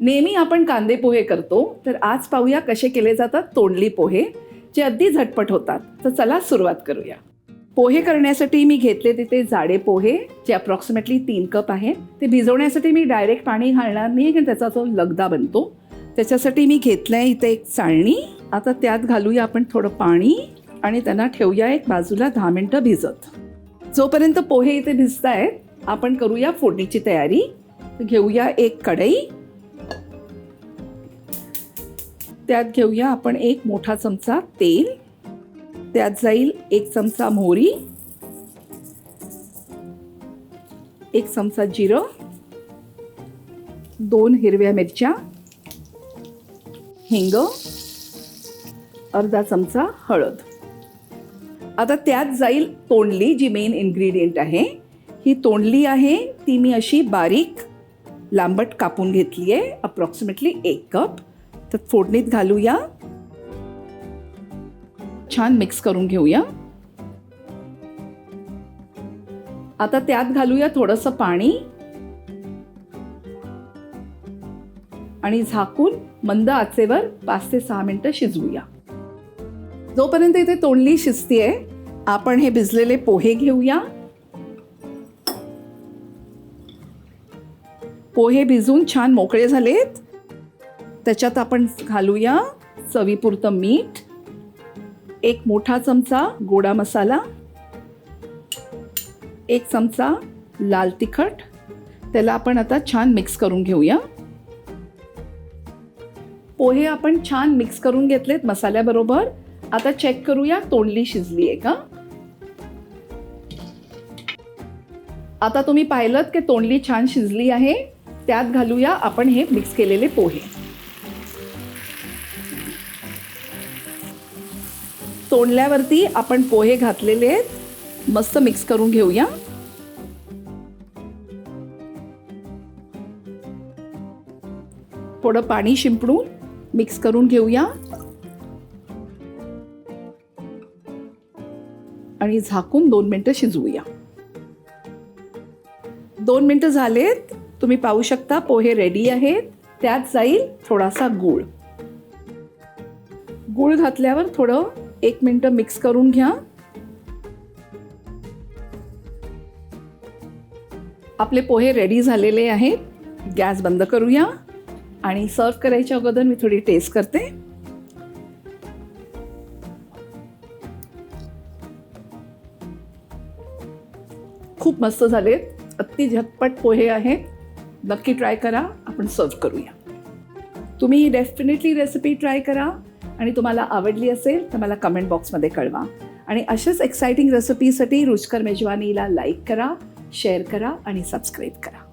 नेहमी आपण कांदे पोहे करतो तर आज पाहूया कसे केले जातात तोंडली पोहे जे अगदी झटपट होतात. तर चला सुरुवात करूया. पोहे करण्यासाठी मी घेतले तिथे जाडे पोहे जे अप्रॉक्सिमेटली तीन कप आहेत ते भिजवण्यासाठी मी डायरेक्ट पाणी घालणार नाही कारण त्याचा जो लगदा बनतो. त्याच्यासाठी मी घेतलं आहे इथे एक चाळणी. आता त्यात घालूया आपण थोडं पाणी आणि त्यांना ठेवूया एक बाजूला दहा मिनटं भिजत. जोपर्यंत पोहे इथे भिजत आहेत आपण करूया फोडणीची तयारी. घेऊया एक कढई. त्यात घेऊया आपण एक मोठा चमचा तेल. त्यात जाईल एक चमचा मोहरी. एक चमचा जिरं. दोन हिरव्या मिरच्या. हिंग. अर्धा चमचा हळद. आता त्यात जाईल तोंडली जी मेन इन्ग्रेडियंट आहे. ही तोंडली आहे ती मी अशी बारीक लांबट कापून घेतली आहे अप्रॉक्सिमेटली एक कप तर फोडणीत घालूया. छान मिक्स करून घेऊया. आता त्यात घालूया थोडंसं पाणी. आणि झाकून मंद आचेवर पाच ते सहा मिनिटं शिजवूया. जोपर्यंत इथे तोंडली शिजतीये आपण हे भिजलेले पोहे घेऊया. पोहे भिजून छान मोकळे झालेत. त्याच्यात आपण घालूया चवीपुरतं मीठ एक मोठा चमचा गोडा मसाला एक चमचा लाल तिखट. त्याला आपण आता छान मिक्स करून घेऊया. पोहे आपण छान मिक्स करून घेतलेत मसाल्याबरोबर. आता चेक करूया तोंडली शिजली आहे का? आता तुम्ही पाहिलं की तोंडली छान शिजली आहे. त्यात घालूया आपण हे मिक्स केलेले पोहे. तोंडल्यावरती आपण पोहे घातलेले आहेत. मस्त मिक्स करून घेऊया. थोडं पाणी शिंपडून मिक्स करून घेऊया. आणि झाकून दोन मिनटं शिजवूया. दोन मिनटं झालेत. तुम्ही पाहू शकता पोहे रेडी आहेत. त्यात जाईल थोडासा गूळ. गूळ घातल्यावर थोडं एक मिनटं मिक्स करून घ्या. आपले पोहे रेडी झालेले आहेत. गॅस बंद करूया. आणि सर्व करायच्या अगोदर मी थोडी टेस्ट करते. खूप मस्त झालेत अति झटपट पोहे आहेत. नक्की ट्राय करा. आपण सर्व करूया. तुम्ही डेफिनेटली रेसिपी ट्राय करा. आणि तुम्हाला आवडली असेल तर मला कमेंट बॉक्समध्ये कळवा. आणि अशाच एक्सायटिंग रेसिपीसाठी रुचकर मेजवानीला लाईक करा शेअर करा आणि सबस्क्राईब करा.